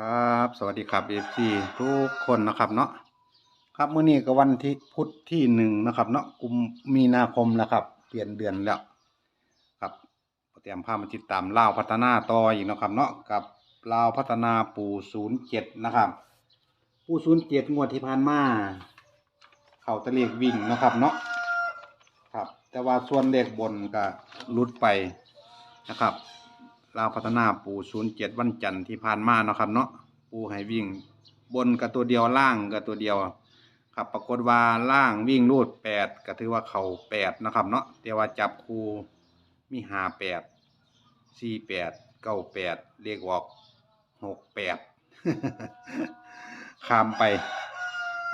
ครับ สวัสดีครับเอฟซีทุกคนนะครับเนาะครับมื้อนี้ก็วันที่พุธที่หนึ่งนะครับ เนาะกุมมีนาคมแล้วครับ เปลี่ยนเดือนแล้วครับเตรียมภาพมาติดตามลาวพัฒนาต่ออีกนะครับ เนาะกับลาวพัฒนาปู่ศูนย์เจ็ดนะครับ ปู่ศูนย์เจ็ดงวดที่ผ่านมาเข้าตะเลขวิ่งนะครับเนาะครับ แต่ว่าส่วนเลขบนก็ลุดไปนะครับ ลาวพัฒนาปูศูนย์เจ็ดวันจันทร์ที่ผ่านมาเนาะครับเนาะปูให้วิ่งบนกับตัวเดียวล่างกับตัวเดียว ครับปรากฏว่าล่างวิ่งรูดแปดก็ถือว่าเข่าแปดนะครับเนาะแต่ว่าจับคูมีหาแปดสี่แปดเก้าแปดเรียกออกหกแปดข้ามไป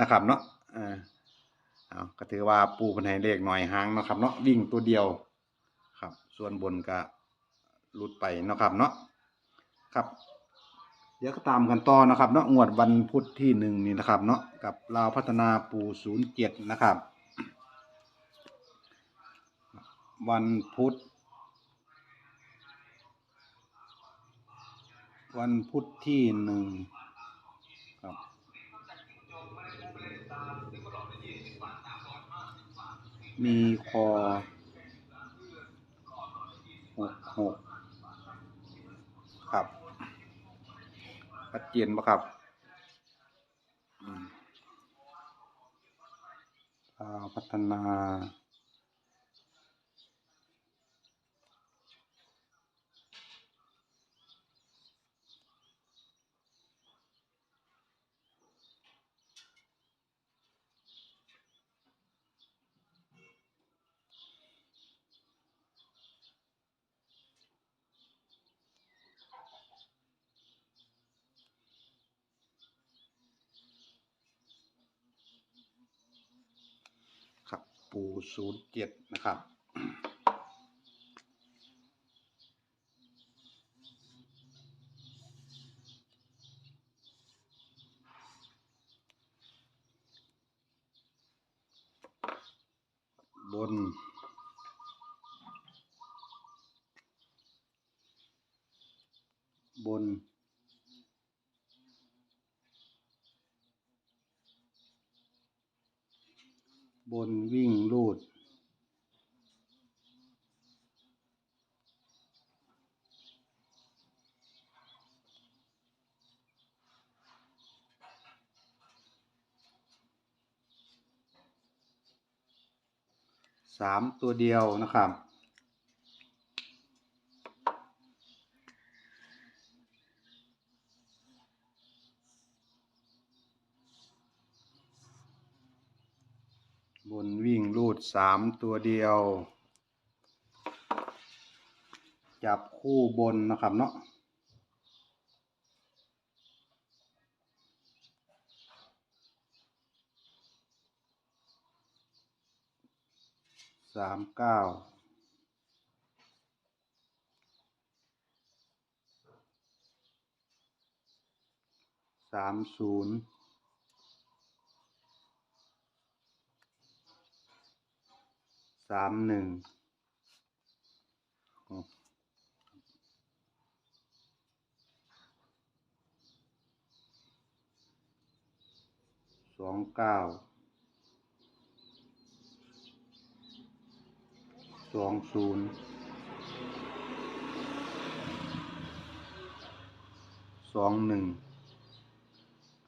นะครับเนาะอ่าเอาก็ถือว่าปูเป็นให้เลขหน่อยหางนะครับเนาะวิ่งตัวเดียวครับ ส่วนบนก็ หลุดไปเนาะครับเนาะครับ เดี๋ยวก็ตามกันต่อนะครับเนาะงวดวันพุธที่หนึ่งนี่นะครับเนาะกับลาวพัฒนาปูศูนย์เจ็ดนะครับ วันพุธวันพุธที่หนึ่งครับมีคอหกหกครับ ชัดเจนปะครับพัฒนา ครับ ปูศูนย์เจ็ดนะครับ บนบน บนวิ่งรูด สามตัวเดียวนะครับ บนวิ่งรูดสามตัวเดียว จับคู่บนนะครับเนาะสามเก้าสามศูนย์ สามหนึ่งสองเก้าสองศูนย์สองหนึ่ง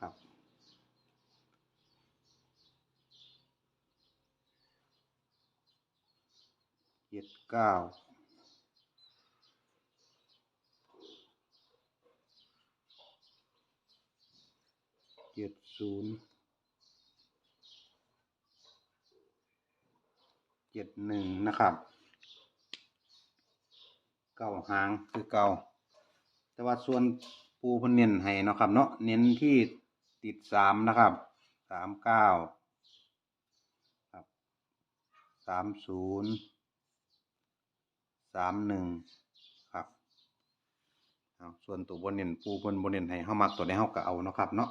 ครับ เจ็ ดเก้าเจ็ดศูนย์เจ็ดหนึ่งนะครับเก้าหางคือเก้าแต่ว่าส่วนปูเพนเน้นให้นะครับ เนาะเน้นที่ติดสามนะครับสามเก้าครับสามศูนย์ สามหนึ่งครับส่วนตัวบนเน้นปูบนบนเน้นให้เข้ามักตัวในเข้ากับเอาเนาะครับเนาะ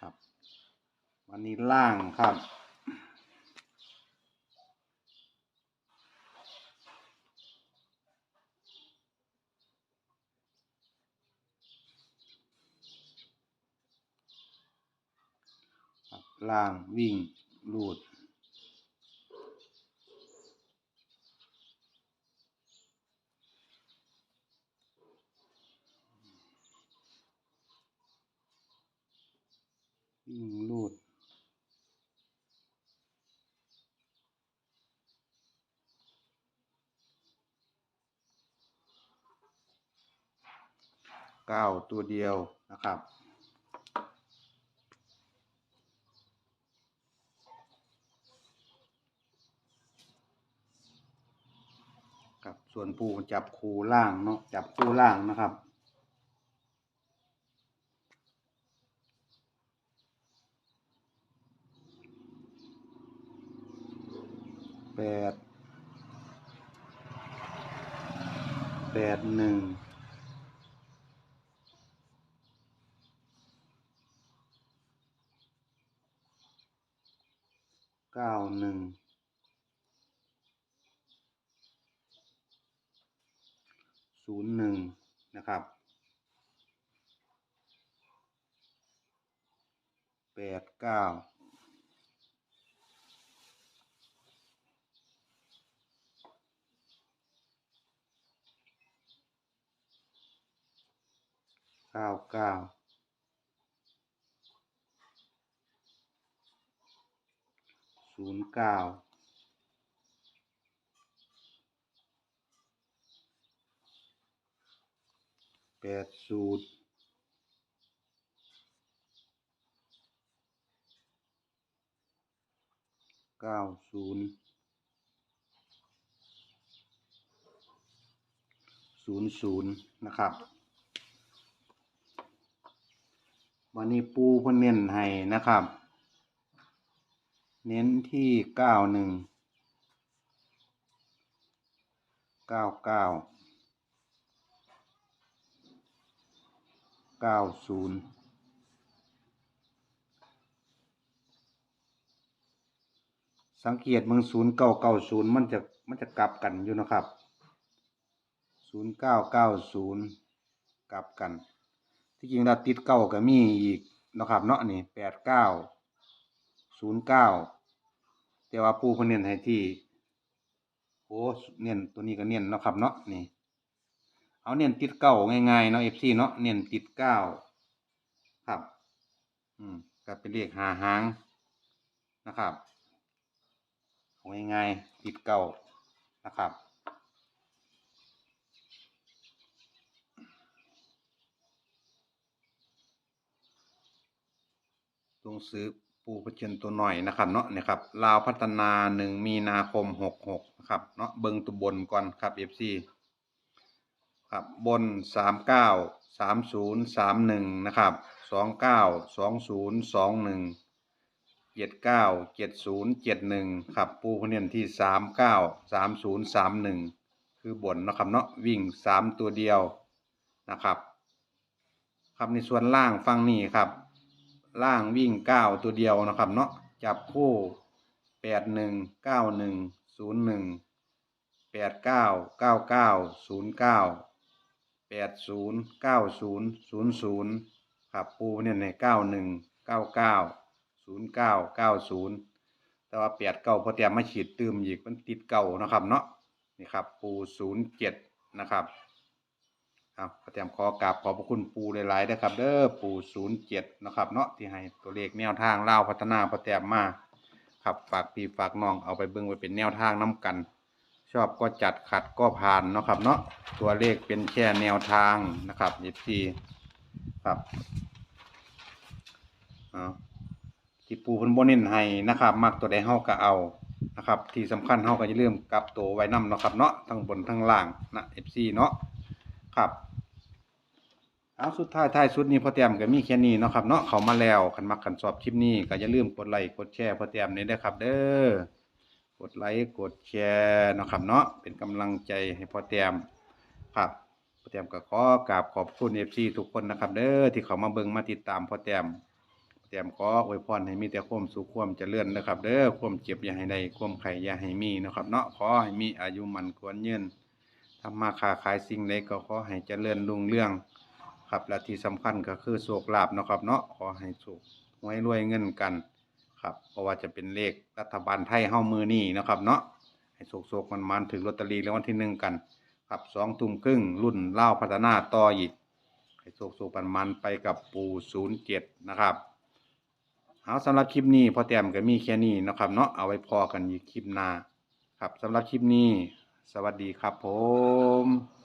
ครับ วันนี้ล่างครับล่างวิ่งลูด วิ่งรูด เก้าตัวเดียวนะครับครับส่วนปูจับคูล่างเนาะจับคู่ล่างนะครับ แปดแปดหนึ่งเก้าหนึ่งศูนย์หนึ่งนะครับแปดเก้า เก้าเก้าศูนย์เก้าแปดศูนย์เก้าศูนย์ศูนย์ศูนย์นะครับ วันนี้ปูเพิ่นเน้นให้นะครับ เน้นที่เก้าหนึ่งเก้าเก้าเก้าศูนย์สังเกตเมืองศูนย์เก้าเก้าศูนย์มันจะมันจะกลับกันอยู่นะครับศูนย์เก้าเก้าศูนย์กลับกัน ที่จริงเราติดเก้าก็มีอีกนะครับ เนาะนี่แปดเก้าศูนย์เก้าแต่ว่าปูเพเน้นให้ที่โอ้เน้นตัวนี้ก็เน้นนะครับ เนาะนี่เอาเน้นติดเก้าง่ายๆเนาะเอฟซีเนาะเน้นติดเก้าครับ อืมก็เป็นเลขหาหางนะครับง่ายๆติดเก้านะครับ ตรงซื้อปูประเชนตัวหน่อยนะครับเนาะเนี่ยครับลาวพัฒนาหนึ่งมีนาคมหกหกนะครับเนาะเบิงตัวบนก่อนครับเอฟซีครับบนสามเก้าสามศูนย์สามหนึ่งนะครับสองเก้าสองศูนย์สองหนึ่งเจ็ดเก้าเจ็ดศูนย์เจ็ดหนึ่งครับปูพเนียนที่สามเก้าสามศูนย์สามหนึ่งคือบนนะครับเนาะวิ่งสามตัวเดียวนะครับครับในส่วนล่างฟังนี่ครับ ล่างวิ่งเก้าตัวเดียวนะครับเนาะจับคู่แปดหนึ่งเก้าหนึ่งศูนย์หนึ่งแปดเก้าเก้าเก้าศูนย์เก้าแปดศูนย์เก้าศูนย์ศูนย์ศูนย์ครับปูเนี่ยในเก้าหนึ่งเก้าเก้าศูนย์เก้าเก้าศูนย์แต่ว่าแปดเก้าพอเตรียมมาฉีดตืมอีกมันติดเก่านะครับเนาะนี่ครับปูศูนย์เจ็ดนะครับ ครับขอเตรียมขอกราบขอบพระคุณปูหลายๆนะครับ เด้อปูศูนย์เจ็ดนะครับ เนาะที่ให้ตัวเลขแนวทางเล่าวพัฒนาพอเตรียมมาครับฝากพี่ฝากน้องเอาไปเบิ่งไว้เป็นแนวทางน้กัน ชอบก็จัดขัดก็ผ่านเนาะครับ เนาะตัวเลขเป็นแค่แนวทางนะครับยิีครับเอาที่ปูเพิ่นบ่เน้นให้นะครับมักตัวใดเฮาก็เอานะครับ ที่สำคัญเฮาก็อย่าลืมกลับตัวไว้นำเนาะครับเนาะทั้งบนทั้งล่างนะ FC เนาะครับ เอาสุดท้ายท้ายสุดนี้พอเตรียมก็มีแค่นี้เนาะครับเนาะเขามาแล้วคันมักคันชอบคลิปนี้ก็อย่าลืมกดไลค์กดแชร์พอเตรียมนี่ด้วยครับ เด้อกดไลค์กดแชร์เนาะครับเนาะเป็นกำลังใจให้พอเตรียมครับพอเตรียมก็ขอกราบขอบคุณ FC ทุกคนนะครับ เด้อที่เขามาเบิ่งมาติดตามพอเตรียมพอเตรียมขออวยพรให้มีแต่ความสุขความเจริญนะครับ เด้อความเจ็บอย่าให้ได้ความไข่อย่าให้มีนะครับ เนาะขอให้มีอายุมันควรยืนทำมาค้าขายสิ่งใดก็ขอให้เจริญรุ่งเรือง ครับและที่สำคัญก็คือโชคลาภนะครับ เนาะขอให้สุขไว้รวยเงินกันครับเพราะว่าจะเป็นเลขรัฐบาลไทยเฮ้ามือนี่นะครับ เนาะให้โศกๆมันมันถึงลอตเตอรี่รางวัลที่หนึ่งกันครับสองทุ่มครึ่งรุ่นเล่าพัฒนาต่ออีกให้โศกๆมันมันไปกับปูศูนย์เจ็ดนะครับเอาสำหรับคลิปนี้พอแต้มก็มีแค่นี้นะครับ เนาะเอาไว้พอกันอีกคลิปหน้าครับสำหรับคลิปนี้ สวัสดีครับผม